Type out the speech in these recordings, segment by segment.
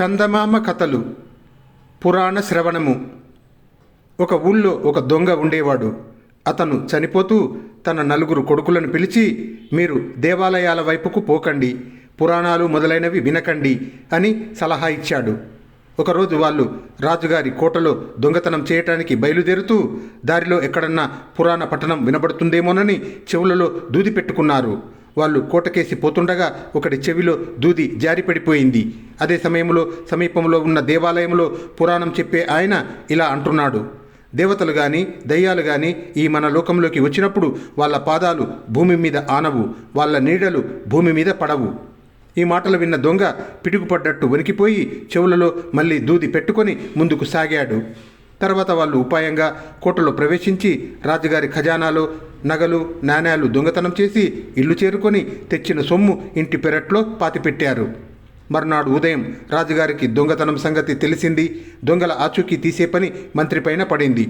చందమామ కథలు పురాణ శ్రవణము. ఒక ఊళ్ళో ఒక దొంగ ఉండేవాడు. అతను చనిపోతూ తన నలుగురు కొడుకులను పిలిచి మీరు దేవాలయాల వైపుకు పోకండి పురాణాలు మొదలైనవి వినకండి అని సలహా ఇచ్చాడు. ఒకరోజు వాళ్ళు రాజుగారి కోటలో దొంగతనం చేయటానికి బయలుదేరుతూ దారిలో ఎక్కడన్నా పురాణ పట్టణం వినబడుతుందేమోనని చెవులలో దూది పెట్టుకున్నారు. వాళ్ళు కోటకేసి పోతుండగా ఒకటి చెవిలో దూది జారిపడిపోయింది. అదే సమయంలో సమీపంలో ఉన్న దేవాలయంలో పురాణం చెప్పే ఆయన ఇలా అంటున్నాడు. దేవతలు కానీ దయ్యాలు కానీ ఈ మన లోకంలోకి వచ్చినప్పుడు వాళ్ళ పాదాలు భూమి మీద ఆనవు వాళ్ళ నీడలు భూమి మీద పడవు. ఈ మాటలు విన్న దొంగ పిడుగుపడ్డట్టు వణికిపోయి చెవులలో మళ్ళీ దూది పెట్టుకొని ముందుకు సాగాడు. తర్వాత వాళ్ళు ఉపాయంగా కోటలో ప్రవేశించి రాజుగారి ఖజానాలో నగలు నాణ్యాలు దొంగతనం చేసి ఇల్లు చేరుకొని తెచ్చిన సొమ్ము ఇంటి పెరట్లో పాతిపెట్టారు. మర్నాడు ఉదయం రాజుగారికి దొంగతనం సంగతి తెలిసింది. దొంగల ఆచూకీ తీసే పని మంత్రిపైన పడింది.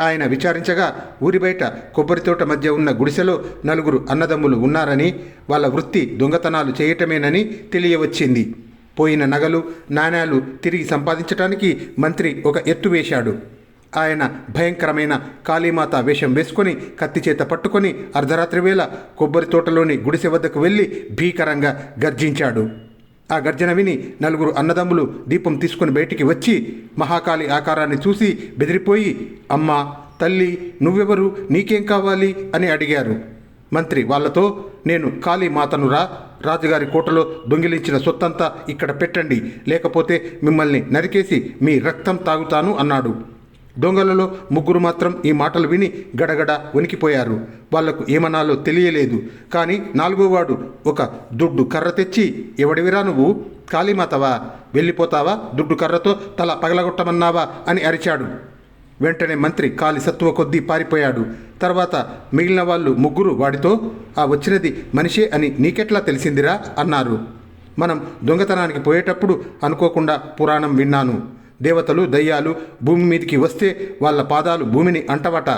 ఆయన విచారించగా ఊరి బయట కొబ్బరి తోట మధ్య ఉన్న గుడిసెలో నలుగురు అన్నదమ్ములు ఉన్నారని వాళ్ళ వృత్తి దొంగతనాలు చేయటమేనని తెలియవచ్చింది. పోయిన నగలు నాణ్యాలు తిరిగి సంపాదించటానికి మంత్రి ఒక ఎత్తు వేశాడు. ఆయన భయంకరమైన కాళీమాత వేషం వేసుకొని కత్తి చేత పట్టుకొని అర్ధరాత్రి వేళ కొబ్బరి తోటలోని గుడిసె వద్దకు వెళ్ళి భీకరంగా గర్జించాడు. ఆ గర్జన విని నలుగురు అన్నదమ్ములు దీపం తీసుకుని బయటికి వచ్చి మహాకాళి ఆకారాన్ని చూసి బెదిరిపోయి అమ్మ తల్లి నువ్వెవరు? నీకేం కావాలి? అని అడిగారు. మంత్రి వాళ్ళతో నేను కాళీ మాతనురా రాజుగారి కోటలో దొంగిలించిన సొత్తంతా ఇక్కడ పెట్టండి. లేకపోతే మిమ్మల్ని నరికేసి మీ రక్తం తాగుతాను అన్నాడు. దొంగలలో ముగ్గురు మాత్రం ఈ మాటలు విని గడగడ వణికిపోయారు. వాళ్ళకు ఏమనాలో తెలియలేదు. కానీ నాలుగోవాడు ఒక దుడ్డు కర్ర తెచ్చి ఎవడివిరా నువ్వు? కాళీమాతవా? వెళ్ళిపోతావా? దుడ్డు కర్రతో తల పగలగొట్టమన్నావా? అని అరిచాడు. వెంటనే మంత్రి కాలి సత్తువ కొద్దీ పారిపోయాడు. తర్వాత మిగిలిన వాళ్ళు ముగ్గురు వాడితో ఆ వచ్చినది మనిషే అని నీకెట్లా తెలిసిందిరా? అన్నారు. మనం దొంగతనానికి పోయేటప్పుడు అనుకోకుండా పురాణం విన్నాను. దేవతలు దయ్యాలు భూమి మీదకి వస్తే వాళ్ళ పాదాలు భూమిని అంటవట.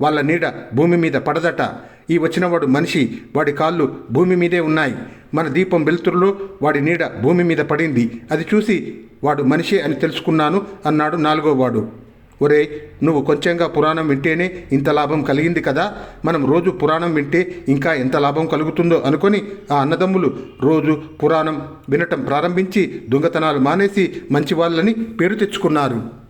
వాళ్ళ నీడ భూమి మీద పడదట. ఈ వచ్చినవాడు మనిషి వాడి కాళ్ళు భూమి మీదే ఉన్నాయి. మన దీపం వెలుతురులో వాడి నీడ భూమి మీద పడింది. అది చూసి వాడు మనిషే అని తెలుసుకున్నాను అన్నాడు నాలుగో వాడు. ఒరే నువ్వు కొంచెంగా పురాణం వింటేనే ఇంత లాభం కలిగింది కదా? మనం రోజు పురాణం వింటే ఇంకా ఎంత లాభం కలుగుతుందో అనుకొని ఆ అన్నదమ్ములు రోజు పురాణం వినటం ప్రారంభించి దొంగతనాలు మానేసి మంచి వాళ్ళని పేరు తెచ్చుకున్నారు.